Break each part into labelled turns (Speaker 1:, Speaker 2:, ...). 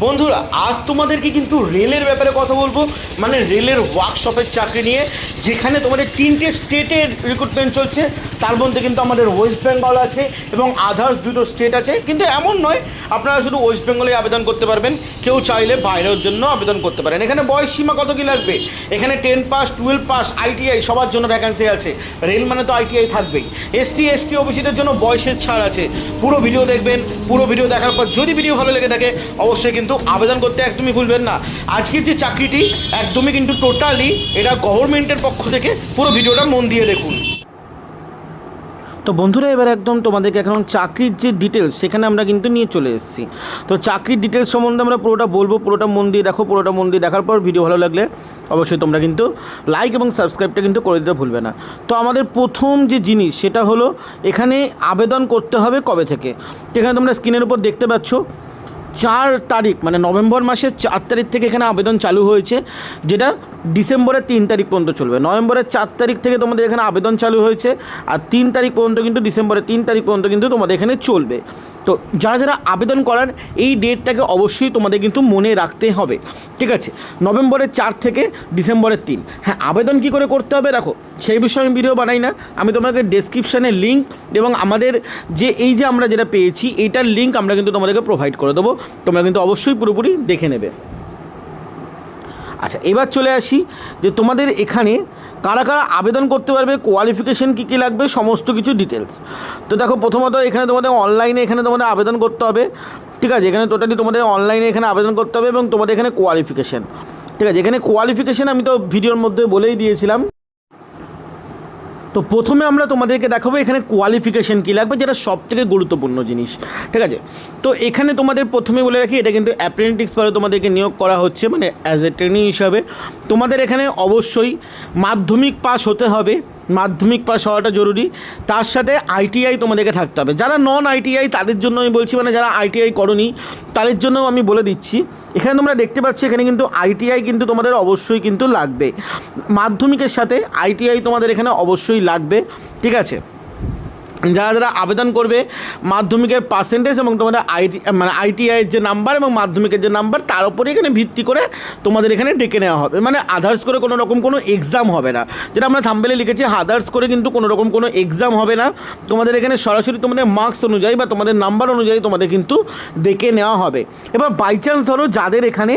Speaker 1: বন্ধুরা, আজ তোমাদেরকে কিন্তু রেলের ব্যাপারে কথা বলব। মানে রেলের ওয়ার্কশপের চাকরি নিয়ে, যেখানে তোমাদের তিনটে স্টেটের রিক্রুটমেন্ট চলছে। তার মধ্যে কিন্তু আমাদের ওয়েস্ট বেঙ্গল আছে এবং আদার্স দুটো স্টেট আছে। কিন্তু এমন নয়, আপনারা শুধু ওয়েস্ট বেঙ্গলে আবেদন করতে পারবেন। কেউ চাইলে বাইরের জন্য আবেদন করতে পারেন। এখানে বয়স সীমা কত কী লাগবে? এখানে ten pass twelve pass ITI সবার জন্য ভ্যাকান্সি আছে। রেল মানে তো আইটিআই থাকবেই। এসসি এসটি ওবিসিদের জন্য বয়সের ছাড় আছে। পুরো ভিডিও দেখবেন, পুরো ভিডিও দেখার পর যদি ভিডিও ভালো লেগে থাকে, অবশ্যই কিন্তু আবেদন করতে একদমই ভুলবেন না। আজকের যে চাকরিটি, একদমই কিন্তু টোটালি এটা গভর্নমেন্টের পক্ষ থেকে পুরো ভিডিওটা মন দিয়ে দেখুন। তো বন্ধুরা, এবার একদম তোমাদেরকে এখন চাকরির যে ডিটেলস সেখানে আমরা কিন্তু নিয়ে চলে এসেছি। তো চাকরির ডিটেলস সম্বন্ধে আমরা পুরোটা বলব, পুরোটা মন দিয়ে দেখো, পুরোটা মন দিয়ে দেখার পর ভিডিও ভালো লাগলে অবশ্যই তোমরা কিন্তু লাইক এবং সাবস্ক্রাইবটা কিন্তু করে দিতে ভুলবে না। তো আমাদের প্রথম যে জিনিস, সেটা হলো এখানে আবেদন করতে হবে কবে থেকে? এখানে তোমরা স্ক্রিনের উপর দেখতে পাচ্ছ চার তারিখ মানে নভেম্বর মাসের চার তারিখ থেকে এখানে আবেদন চালু হয়েছে যেটা ডিসেম্বরের তিন তারিখ পর্যন্ত চলবে। নভেম্বরের চার তারিখ থেকে তোমাদের এখানে আবেদন চালু হয়েছে, আর তিন তারিখ পর্যন্ত কিন্তু ডিসেম্বরের তিন তারিখ পর্যন্ত কিন্তু তোমাদের এখানে চলবে। তো যারা যারা আবেদন করার এই ডেটটাকে অবশ্যই তোমাদের কিন্তু মনে রাখতে হবে। ঠিক আছে? নভেম্বরের চার থেকে ডিসেম্বরের তিন। হ্যাঁ আবেদন কি করে করতে হবে? দেখো, সেই বিষয়ে আমি ভিডিও বানাই না। আমি তোমাকে ডেসক্রিপশানে লিঙ্ক এবং আমাদের যে এই যে আমরা যেটা পেয়েছি এইটার লিঙ্ক আমরা কিন্তু তোমাদেরকে প্রোভাইড করে দেবো। তোমরা কিন্তু অবশ্যই পুরোপুরি দেখে নেবে। আচ্ছা এবার চলে আসি যে তোমাদের এখানে কারা কারা আবেদন করতে পারবে কোয়ালিফিকেশন কী কী লাগবে, সমস্ত কিছু ডিটেলস তো দেখো, প্রথমত এখানে তোমাদের অনলাইনে এখানে তোমাদের আবেদন করতে হবে। ঠিক আছে, এখানে টোটালি তোমাদের অনলাইনে এখানে আবেদন করতে হবে এবং তোমাদের এখানে কোয়ালিফিকেশান ঠিক আছে, এখানে কোয়ালিফিকেশান আমি তো ভিডিওর মধ্যে বলেই দিয়েছিলাম। তো প্রথমে আমরা তোমাদেরকে দেখাবো এখানে কোয়ালিফিকেশান কী লাগবে, যেটা সব থেকে গুরুত্বপূর্ণ জিনিস, ঠিক আছে? তো এখানে তোমাদের প্রথমে বলে রাখি, এটা কিন্তু অ্যাপ্রেন্টিক্স পরে তোমাদেরকে নিয়োগ করা হচ্ছে মানে অ্যাজ এ ট্রেনিং হিসাবে। তোমাদের এখানে অবশ্যই মাধ্যমিক পাস হতে হবে মাধ্যমিক পাশ হওয়াটা জরুরি। তার সাথে আইটিআই তোমাদেরকে থাকতে হবে। যারা নন আইটিআই তাদের জন্য আমি বলছি মানে যারা আইটিআই করনি, তাদের জন্য আমি বলে দিচ্ছি। এখানে তোমরা দেখতে পাচ্ছ, এখানে কিন্তু আইটিআই কিন্তু তোমাদের অবশ্যই কিন্তু লাগবে। মাধ্যমিকের সাথে আইটিআই তোমাদের এখানে অবশ্যই লাগবে। ঠিক আছে? যারা যারা আবেদন করবে, মাধ্যমিকের পার্সেন্টেজ এবং তোমাদের আইটি মানে আইটিআইয়ের যে নাম্বার এবং মাধ্যমিকের যে নাম্বার তার উপরে এখানে ভিত্তি করে তোমাদের এখানে ডেকে নেওয়া হবে। মানে আদার্স করে কোনো রকম কোনো এক্সাম হবে না। যেটা আমরা থাম্বেলে লিখেছি আদার্স করে কিন্তু কোনো রকম কোনো এক্সাম হবে না। তোমাদের এখানে সরাসরি তোমাদের মার্কস অনুযায়ী বা তোমাদের নাম্বার অনুযায়ী তোমাদের কিন্তু ডেকে নেওয়া হবে। এবার বাই চান্স ধরো যাদের এখানে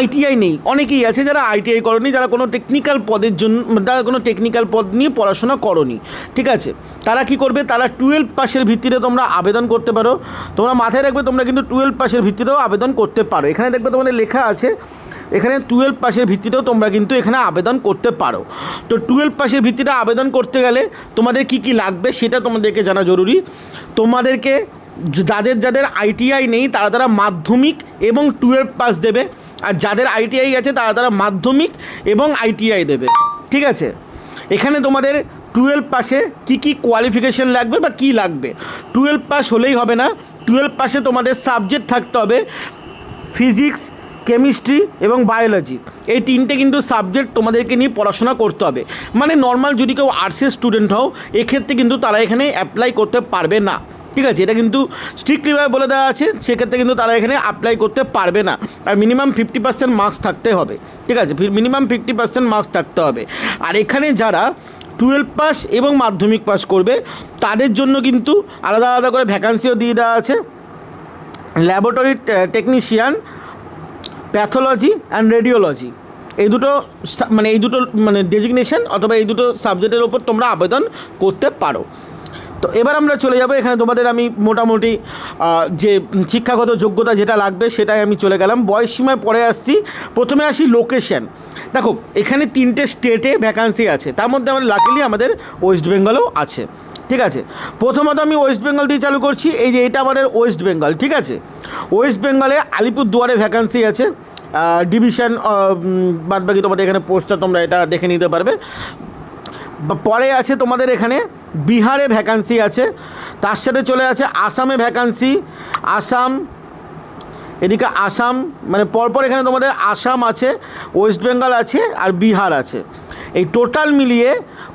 Speaker 1: আইটিআই নেই। অনেকেই আছে যারা আইটিআই করনি, যারা কোনো টেকনিক্যাল পদের জন্য, যারা কোনো টেকনিক্যাল পদ নিয়ে পড়াশোনা করনি। ঠিক আছে? তারা কি করবে? তারা টুয়েলভ পাসের ভিত্তিতে তোমরা আবেদন করতে পারো। তোমরা মাথায় রাখবে, তোমরা কিন্তু টুয়েলভ পাসের ভিত্তিতেও আবেদন করতে পারো। এখানে দেখবে তোমাদের লেখা আছে, এখানে টুয়েলভ পাসের ভিত্তিতেও তোমরা কিন্তু এখানে আবেদন করতে পারো। তো টুয়েলভ পাসের ভিত্তিতে আবেদন করতে গেলে তোমাদের কি কি লাগবে সেটা তোমাদেরকে জানা জরুরি। তোমাদেরকে যাদের যাদের আইটিআই নেই, তারা তারা মাধ্যমিক এবং টুয়েলভ পাস দেবে। আর যাদের আইটিআই আছে তারা তারা মাধ্যমিক এবং আইটিআই দেবে। ঠিক আছে? এখানে তোমাদের টুয়েলভ পাসে কী কী কোয়ালিফিকেশান লাগবে বা কী লাগবে? টুয়েলভ পাস হলেই হবে না। টুয়েলভ পাসে তোমাদের সাবজেক্ট থাকতে হবে ফিজিক্স কেমিস্ট্রি এবং বায়োলজি এই তিনটে কিন্তু সাবজেক্ট তোমাদেরকে নিয়ে পড়াশোনা করতে হবে। মানে নর্মাল যদি কেউ আর্টসের স্টুডেন্ট হও, এক্ষেত্রে কিন্তু তারা এখানে অ্যাপ্লাই করতে পারবে না। ঠিক আছে, এটা কিন্তু স্ট্রিক্টলিভাবে বলে দেওয়া আছে, সেক্ষেত্রে কিন্তু তারা এখানে অ্যাপ্লাই করতে পারবে না। আর মিনিমাম ফিফটি পার্সেন্ট মার্কস থাকতে হবে, ঠিক আছে? মিনিমাম ফিফটি পার্সেন্ট মার্কস থাকতে হবে। আর এখানে যারা টুয়েলভ পাস এবং মাধ্যমিক পাস করবে, তাদের জন্য কিন্তু আলাদা আলাদা করে ভ্যাকান্সিও দিয়ে দেওয়া আছে। Laboratory technician pathology and radiology এই দুটো মানে এই দুটো মানে ডেজিগনেশন অথবা এই দুটো সাবজেক্টের ওপর তোমরা আবেদন করতে পারো। তো এবার আমরা চলে যাব। এখানে তোমাদের আমি মোটামুটি যে শিক্ষাগত যোগ্যতা যেটা লাগবে সেটাই আমি চলে গেলাম। বয়স সীমায় পরে আসছি। প্রথমে আসি লোকেশন দেখো, এখানে তিনটে স্টেটে ভ্যাকান্সি আছে। তার মধ্যে আমাদের লাকিলি আমাদের ওয়েস্ট বেঙ্গলও আছে। ঠিক আছে? প্রথমত আমি ওয়েস্ট বেঙ্গল দিয়ে চালু করছি। এই যে এটা আমাদের ওয়েস্ট বেঙ্গল ঠিক আছে? ওয়েস্ট বেঙ্গলে আলিপুর দুয়ারে ভ্যাকান্সি আছে ডিভিশন বাদ বাকি তোমাদের এখানে পোস্টটা তোমরা এটা দেখে নিতে পারবে। পরে আছে তোমাদের এখানে বিহারে ভ্যাকান্সি আছে, তার সাথে চলে আছে আসামে ভ্যাকান্সি আসাম, এদিকে আসাম মানে পরপর এখানে তোমাদের আসাম আছে ওয়েস্ট বেঙ্গল আছে আর বিহার আছে। এই টোটাল মিলিয়ে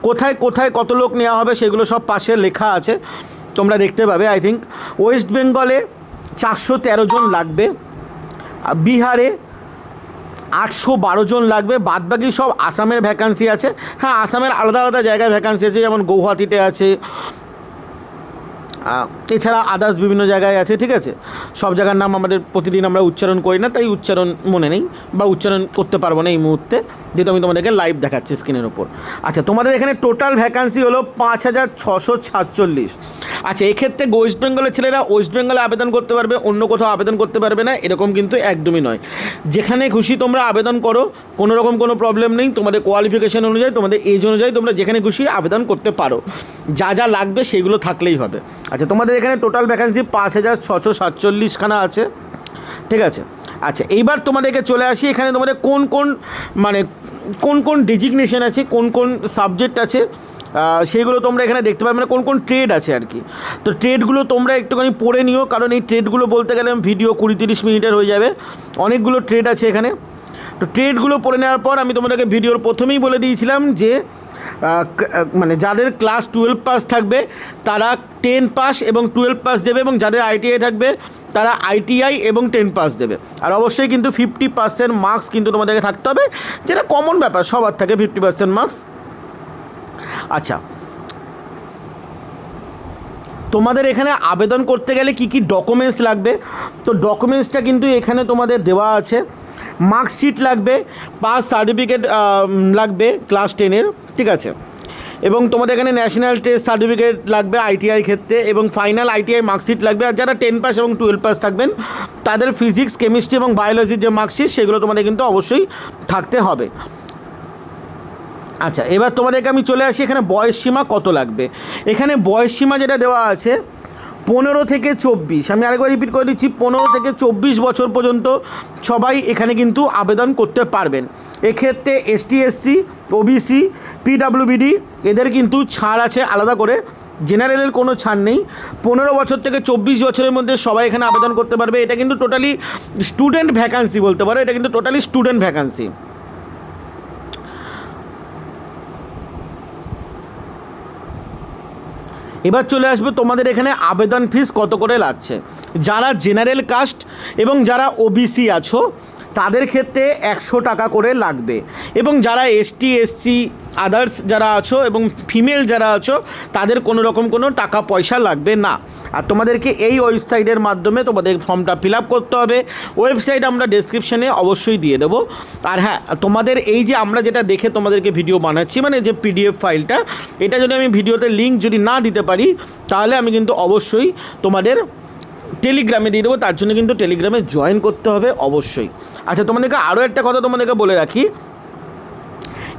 Speaker 1: কোথায় কোথায় কত লোক নেওয়া হবে সেগুলো সব পাশে লেখা আছে, তোমরা দেখতে পাবে আই থিঙ্ক ওয়েস্ট বেঙ্গলে চারশো তেরো জন লাগবে বিহারে আটশো বারো জন লাগবে। বাদবাকি সব আসামের ভ্যাকান্সি আছে। হ্যাঁ আসামের আলাদা আলাদা জায়গায় ভ্যাকান্সি আছে, যেমন গৌহাটিতে আছে এছাড়া আদার্স বিভিন্ন জায়গায় আছে, ঠিক আছে? সব জায়গার নাম আমাদের প্রতিদিন আমরা উচ্চারণ করি না, তাই উচ্চারণ মনে নেই বা উচ্চারণ করতে পারব না এই মুহূর্তে, যেহেতু আমি তোমাদেরকে লাইভ দেখাচ্ছি স্ক্রিনের ওপর আচ্ছা তোমাদের এখানে টোটাল ভ্যাকান্সি হলো পাঁচ হাজার ছশো সাতচল্লিশ। আচ্ছা এক্ষেত্রে ওয়েস্ট বেঙ্গলের ছেলেরা ওয়েস্ট বেঙ্গলে আবেদন করতে পারবে, অন্য কোথাও আবেদন করতে পারবে না, এরকম কিন্তু একদমই নয়। যেখানে খুশি তোমরা আবেদন করো কোনো রকম কোনো প্রবলেম নেই, তোমাদের কোয়ালিফিকেশন অনুযায়ী, তোমাদের এজ অনুযায়ী তোমরা যেখানে খুশি আবেদন করতে পারো। যা যা লাগবে সেগুলো থাকলেই হবে। আচ্ছা তোমাদের এখানে টোটাল ভ্যাকান্সি পাঁচ হাজার ছশো সাতচল্লিশখানা আছে। ঠিক আছে? আচ্ছা এইবার তোমাদেরকে চলে আসি, এখানে তোমাদের কোন কোন মানে কোন কোন ডেজিগনেশন আছে, কোন কোন সাবজেক্ট আছে সেইগুলো তোমরা এখানে দেখতে পাবে মানে কোন কোন ট্রেড আছে আর কি। তো ট্রেডগুলো তোমরা একটুখানি পড়ে নিও, কারণ এই ট্রেডগুলো বলতে গেলে ভিডিও কুড়ি তিরিশ মিনিটের হয়ে যাবে। অনেকগুলো ট্রেড আছে এখানে। তো ট্রেডগুলো পড়ে নেওয়ার পর আমি তোমাদেরকে ভিডিওর প্রথমেই বলে দিয়েছিলাম যে মানে যাদের ক্লাস টুয়েলভ পাস থাকবে, তারা টেন পাস এবং টুয়েলভ পাস দেবে এবং যাদের আইটিআই থাকবে, তারা আইটিআই এবং টেন পাস দেবে। আর অবশ্যই কিন্তু ফিফটি পার্সেন্ট মার্কস কিন্তু তোমাদেরকে থাকতে হবে, যেটা কমন ব্যাপার, সবার থাকে ফিফটি পার্সেন্ট মার্কস আচ্ছা তোমাদের এখানে আবেদন করতে গেলে কি কি ডকুমেন্টস লাগবে? তো ডকুমেন্টসটা কিন্তু এখানে তোমাদের দেওয়া আছে। মার্কশিট লাগবে পাস সার্টিফিকেট লাগবে ক্লাস টেনের ঠিক আছে। এবং তোমাদের এখানে ন্যাশনাল টেস্ট সার্টিফিকেট লাগবে আইটিআই ক্ষেত্রে এবং ফাইনাল আইটিআই মার্কশিট লাগবে। আর যারা টেন পাস এবং টুয়েলভ পাস থাকবেন, তাদের ফিজিক্স কেমিস্ট্রি এবং বায়োলজির যে মার্কশিট সেগুলো তোমাদের কিন্তু অবশ্যই থাকতে হবে। আচ্ছা এবার তোমাদেরকে আমি চলে আসি, এখানে বয়স সীমা কত লাগবে? এখানে বয়স সীমা যেটা দেওয়া আছে, পনেরো থেকে চব্বিশ। আমি আরেকবার রিপিট করে দিচ্ছি, পনেরো থেকে চব্বিশ বছর পর্যন্ত সবাই এখানে কিন্তু আবেদন করতে পারবেন। এক্ষেত্রে এসটি এসসি ওবিসি পিডাব্লিউবিডি এদের কিন্তু ছাড় আছে আলাদা করে। জেনারেলের কোনো ছাড় নেই। পনেরো বছর থেকে চব্বিশ বছরের মধ্যে সবাই এখানে আবেদন করতে পারবে। এটা কিন্তু টোটালি স্টুডেন্ট ভ্যাকান্সি বলতে পারো। এটা কিন্তু টোটালি স্টুডেন্ট ভ্যাকান্সি এবার চলে আসবে তোমাদের এখানে আবেদন ফিস কত করে লাগছে। যারা জেনারেল কাস্ট এবং যারা ওবিসি আছো তাদের ক্ষেত্রে একশো টাকা করে লাগবে। এবং যারা এসটি, এসসি আদার্স যারা আছো এবং ফিমেল যারা আছো, তাদের কোনো রকম কোনো টাকা পয়সা লাগবে না। আর তোমাদেরকে এই ওয়েবসাইটের মাধ্যমে তোমাদের ফর্মটা ফিল আপ করতে হবে। ওয়েবসাইট আমরা ডেসক্রিপশনে অবশ্যই দিয়ে দেবো। আর হ্যাঁ তোমাদের এই যে আমরা যেটা দেখে তোমাদেরকে ভিডিও বানাচ্ছি মানে যে পিডিএফ ফাইলটা এটা যদি আমি ভিডিওতে লিঙ্ক যদি না দিতে পারি, তাহলে আমি কিন্তু অবশ্যই তোমাদের টেলিগ্রামে দিয়ে দেবো, তার জন্য কিন্তু টেলিগ্রামে জয়েন করতে হবে অবশ্যই। আচ্ছা তোমাদেরকে আরও একটা কথা তোমাদেরকে বলে রাখি।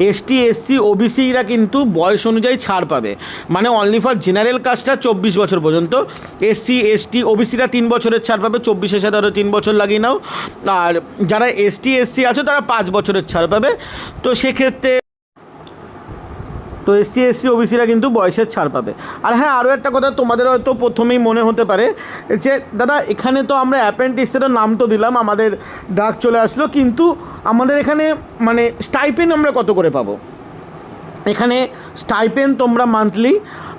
Speaker 1: এসটি এসসি ওবিসিরা কিন্তু বয়স অনুযায়ী ছাড় পাবে। মানে অনলি ফর জেনারেল কাস্টটা চব্বিশ বছর পর্যন্ত। এসসি এসটি ওবিসিরা তিন বছরের ছাড় পাবে চব্বিশের সাথে আরও তিন বছর লাগিয়ে নাও। আর যারা এসটি এসসি আছে, তারা পাঁচ বছরের ছাড় পাবে। তো সেক্ষেত্রে তো এসসি এসসি, ওবিসিরা কিন্তু বয়সের ছাড় পাবে। আর হ্যাঁ আরও একটা কথা তোমাদের হয়তো প্রথমেই মনে হতে পারে যে, দাদা, এখানে তো আমরা অ্যাপেন্ডিক্সেরও নাম তো দিলাম, আমাদের ডাক চলে আসলো, কিন্তু আমাদের এখানে মানে স্টাইপেন আমরা কত করে পাবো? এখানে স্টাইপেন তোমরা মান্থলি,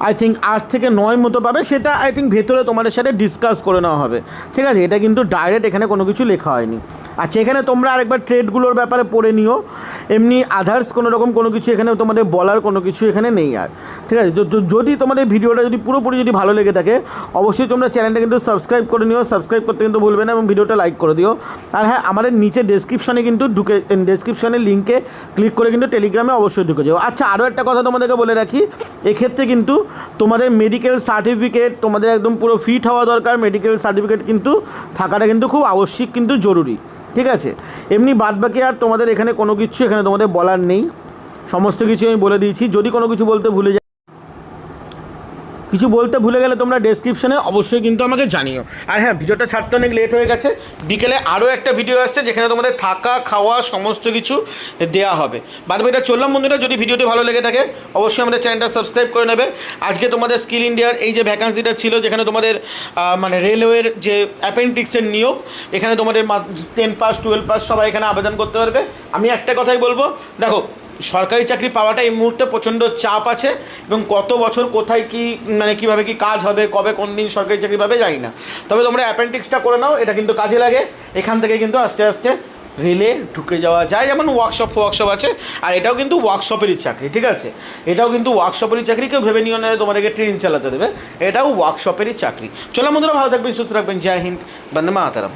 Speaker 1: আই থিঙ্ক আট থেকে নয় মতো পাবে, সেটা আই থিঙ্ক ভেতরে তোমাদের সাথে ডিসকাস করে নেওয়া হবে। ঠিক আছে, এটা কিন্তু ডাইরেক্ট এখানে কোনো কিছু লেখা হয়নি। আচ্ছা এখানে তোমরা আরেকবার ট্রেডগুলোর ব্যাপারে পড়ে নিও। এমনি আদার্স কোনো রকম কোনো কিছু এখানে তোমাদের বলার কোনো কিছু এখানে নেই আর। ঠিক আছে? যদি তোমাদের ভিডিওটা যদি পুরোপুরি যদি ভালো লেগে থাকে, অবশ্যই তোমরা চ্যানেলটা কিন্তু সাবস্ক্রাইব করে নিও। সাবস্ক্রাইব করতে কিন্তু ভুলবে না এবং ভিডিওটা লাইক করে দিও। আর হ্যাঁ আমাদের নিচে ডেসক্রিপশনে কিন্তু ঢুকে ডেসক্রিপশনের লিঙ্কে ক্লিক করে কিন্তু টেলিগ্রামে অবশ্যই ঢুকে যাও। আচ্ছা আরও একটা কথা তোমাদেরকে বলে রাখি। এক্ষেত্রে কিন্তু তোমাদের মেডিকেল সার্টিফিকেট তোমাদের একদম পুরো ফিট হওয়া দরকার। মেডিকেল সার্টিফিকেট কিন্তু থাকাটা কিন্তু খুব আবশ্যিক, কিন্তু জরুরি। ঠিক আছে? এমনি বাদবাকি আর তোমাদের এখানে কোনো কিছু এখানে তোমাদের বলার নেই। সমস্ত কিছু আমি বলে দিয়েছি। যদি কোনো কিছু বলতে ভুলে যাই কিছু বলতে ভুলে গেলে তোমরা ডেসক্রিপশনে অবশ্যই কিন্তু আমাকে জানিও। আর হ্যাঁ ভিডিওটা ছাড়তে অনেক লেট হয়ে গেছে। বিকেলে আরও একটা ভিডিও আসছে, যেখানে তোমাদের থাকা, খাওয়া, সমস্ত কিছু দেওয়া হবে। বাদ এটা চললাম বন্ধুরা, যদি ভিডিওটি ভালো লেগে থাকে, অবশ্যই আমাদের চ্যানেলটা সাবস্ক্রাইব করে নেবে। আজকে তোমাদের স্কিল ইন্ডিয়ার এই যে ভ্যাকান্সিটা ছিল, যেখানে তোমাদের মানে রেলওয়ের যে অ্যাপেন্ডিক্সের নিয়োগ, এখানে তোমাদের টেন পাস টুয়েলভ পাস সবাই এখানে আবেদন করতে পারবে। আমি একটা কথাই বলব, দেখো সরকারি চাকরি পাওয়াটা এই মুহূর্তে প্রচণ্ড চাপ আছে এবং কত বছর কোথায় কি মানে কীভাবে কি কাজ হবে, কবে কোন দিন সরকারি চাকরি পাবে জানি না। তবে তোমরা অ্যাপেন্ডিক্সটা করে নাও, এটা কিন্তু কাজে লাগে। এখান থেকে কিন্তু আস্তে আস্তে রেলে ঢুকে যাওয়া যায়। যেমন ওয়ার্কশপ ওয়ার্কশপ আছে, আর এটাও কিন্তু ওয়ার্কশপেরই চাকরি, ঠিক আছে? এটাও কিন্তু ওয়ার্কশপেরই চাকরি, কেউ ভেবে নিও না তোমাদেরকে ট্রেন চালাতে দেবে। এটাও ওয়ার্কশপেরই চাকরি। চলো বন্ধুরা, ভালো থাকবেন, সুস্থ রাখবেন জয় হিন্দ, বন্দে মাতারাম।